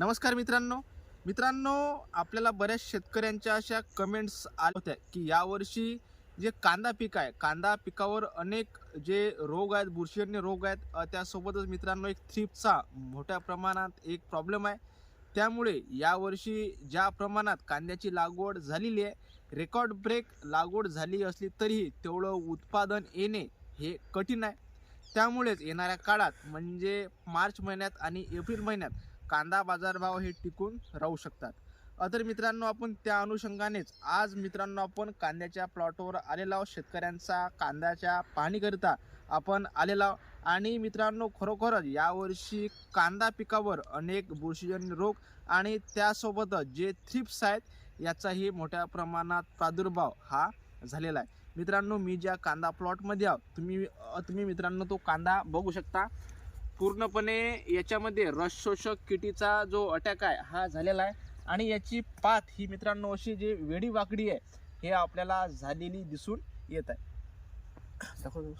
नमस्कार मित्रांनो. मित्रांनो आपल्याला बऱ्याच शेतकऱ्यांच्या अशा कमेंट्स आल्या होत्या की यावर्षी जे कांदा पीक आहे कांदा पिकावर अनेक जे रोग आहेत बुरशीजन्य रोग आहेत त्यासोबतच मित्रांनो एक थ्रीपचा मोठ्या प्रमाणात एक प्रॉब्लेम आहे. त्यामुळे यावर्षी ज्या प्रमाणात कांद्याची लागवड झालेली आहे रेकॉर्ड ब्रेक लागवड झाली असली तरीही तेवढं उत्पादन येणे हे कठीण आहे. त्यामुळेच येणाऱ्या काळात म्हणजे मार्च महिन्यात आणि एप्रिल महिन्यात कांदा बाजारभाव हे टिकून राहू शकतात. अतर तर मित्रांनो आपण त्या अनुषंगानेच आज मित्रांनो आपण कांद्याच्या प्लॉटवर आलेला आहोत. शेतकऱ्यांचा कांद्याच्या पाहणीकरिता आपण आलेलो आहोत. आणि मित्रांनो खरोखरच यावर्षी कांदा पिकावर अनेक बुरशीजन्य रोग आणि त्यासोबतच जे थ्रिप्स आहेत याचाही मोठ्या प्रमाणात प्रादुर्भाव हा झालेला आहे. मित्रांनो मी ज्या कांदा प्लॉटमध्ये आहोत तुम्ही तुम्ही मित्रांनो तो कांदा बघू शकता. पूर्णपणे याच्यामध्ये रस शोषक किटीचा जो अटॅक आहे हा झालेला आहे. आणि याची पात ही मित्रांनो अशी जी वेडी वाकडी आहे हे आपल्याला झालेली दिसून येत आहे.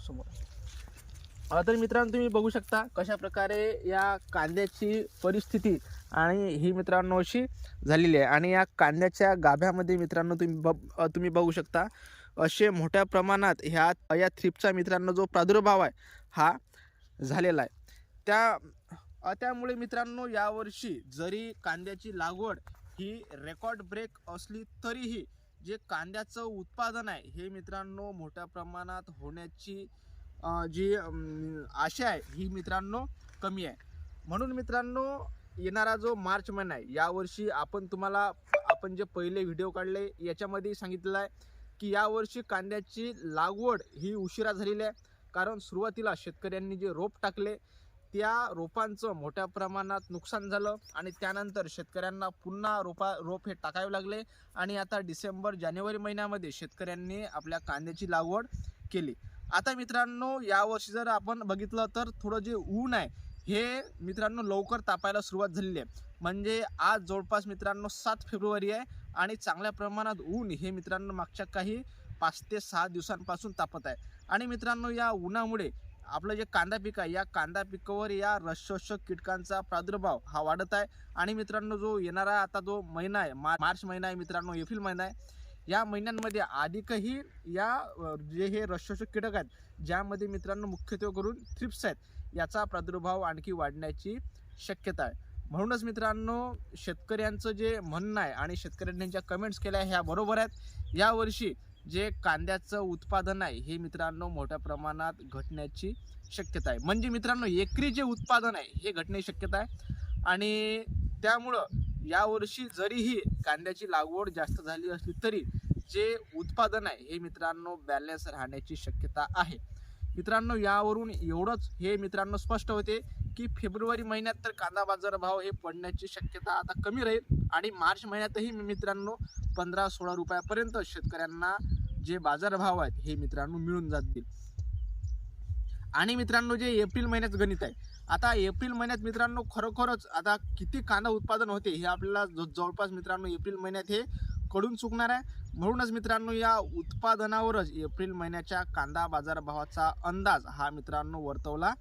समोर. तर मित्रांनो तुम्ही बघू शकता कशा प्रकारे या कांद्याची परिस्थिती आणि ही मित्रांनो अशी झालेली आहे. आणि या कांद्याच्या गाभ्यामध्ये मित्रांनो तुम्ही ब- तुम्ही बघू शकता असे मोठ्या प्रमाणात ह्या या थ्रिपचा मित्रांनो जो प्रादुर्भाव आहे हा झालेला आहे. त्या त्यामुळे मित्रांनो यावर्षी जरी कांद्याची लागवड ही रेकॉर्ड ब्रेक असली तरीही जे कांद्याचं उत्पादन आहे हे मित्रांनो मोठ्या प्रमाणात होण्याची जी आशा आहे ही मित्रांनो कमी आहे. म्हणून मित्रांनो येणारा जो मार्च महिना आहे यावर्षी आपण तुम्हाला आपण जे पहिले व्हिडिओ काढले याच्यामध्ये सांगितलेलं आहे की यावर्षी कांद्याची लागवड ही उशिरा झालेली आहे. कारण सुरुवातीला शेतकऱ्यांनी जे रोप टाकले त्या रोपांचं मोठ्या प्रमाणात नुकसान झालं आणि त्यानंतर शेतकऱ्यांना पुन्हा रोपा रोप हे टाकावे लागले आणि आता डिसेंबर जानेवारी महिन्यामध्ये शेतकऱ्यांनी आपल्या कांद्याची लागवड केली. आता मित्रांनो यावर्षी जर आपण बघितलं तर थोडं जे ऊन आहे हे मित्रांनो लवकर तापायला सुरुवात झालेली आहे. म्हणजे आज जवळपास मित्रांनो सात फेब्रुवारी आहे आणि चांगल्या प्रमाणात ऊन हे मित्रांनो मागच्या काही पाच ते सहा दिवसांपासून तापत आहे. आणि मित्रांनो या उन्हामुळे आपलं जे कांदा पीक आहे या कांदा पिकावर या रसशोषक कीटकांचा प्रादुर्भाव हा वाढत आहे. आणि मित्रांनो जो येणारा आता जो महिना आहे मा- मार्च महिना आहे मित्रांनो एप्रिल महिना आहे या महिन्यांमध्ये अधिकही या जे हे रसशोषक कीटक आहेत ज्यामध्ये मित्रांनो मुख्यत्वे करून थ्रिप्स आहेत याचा प्रादुर्भाव आणखी वाढण्याची शक्यता आहे. म्हणूनच मित्रांनो शेतकऱ्यांचं जे म्हणणं आहे आणि शेतकऱ्यांनी ज्या कमेंट्स केल्या ह्या बरोबर आहेत. यावर्षी जे कांद्याचं उत्पादन आहे हे मित्रांनो मोठ्या प्रमाणात घटण्याची शक्यता आहे. म्हणजे मित्रांनो एकरी जे उत्पादन आहे हे घटण्याची शक्यता आहे. आणि त्यामुळं यावर्षी जरीही कांद्याची लागवड जास्त झाली असली तरी जे उत्पादन आहे हे मित्रांनो बॅलन्स राहण्याची शक्यता आहे. मित्रांनो यावरून एवढंच हे मित्रांनो स्पष्ट होते की फेब्रुवारी महिन्यात तर कांदा बाजार भाव हे पडण्याची शक्यता आता कमी राहील आणि मार्च महिन्यातही मित्रांनो पंधरा सोळा रुपयापर्यंत शेतकऱ्यांना जे बाजारभाव आहेत हे मित्रांनो मिळून जातील. आणि मित्रांनो जे एप्रिल महिन्यात गणित आहे आता एप्रिल महिन्यात मित्रांनो खरोखरच आता किती कांदा उत्पादन होते हे आपल्याला ज- जवळपास मित्रांनो एप्रिल महिन्यात हे कडून चुकणार आहे. म्हणूनच मित्रांनो या उत्पादनावरच एप्रिल महिन्याच्या कांदा बाजारभावाचा अंदाज हा मित्रांनो वर्तवला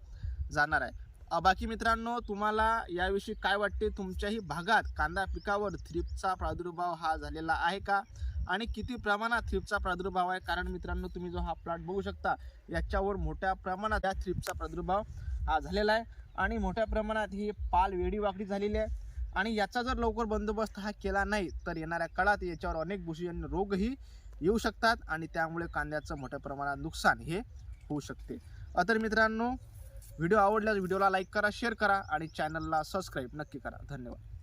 जाणार आहे. बाकी मित्रांनो तुम्हाला याविषयी काय वाटते? तुमच्याही भागात कांदा पिकावर थ्रिपचा प्रादुर्भाव हा झालेला आहे का? आणि किती प्रमाणात थ्रिपचा प्रादुर्भाव आहे? कारण मित्रांनो तुम्ही जो हा प्लॉट बघू शकता याच्यावर मोठ्या प्रमाणात या थ्रिपचा प्रादुर्भाव हा झालेला आहे. आणि मोठ्या प्रमाणात ही पाल वेडी वाकडी झालेली आहे. आणि याचा जर लवकर बंदोबस्त हा केला नाही तर येणाऱ्या काळात याच्यावर अनेक बुरशीजन्य रोगही येऊ शकतात आणि त्यामुळे कांद्याचं मोठ्या प्रमाणात नुकसान हे होऊ शकते. अ, तर मित्रांनो व्हिडिओ आवडल्यास व्हिडिओला लाईक करा शेअर करा आणि चॅनलला सबस्क्राईब नक्की करा. धन्यवाद.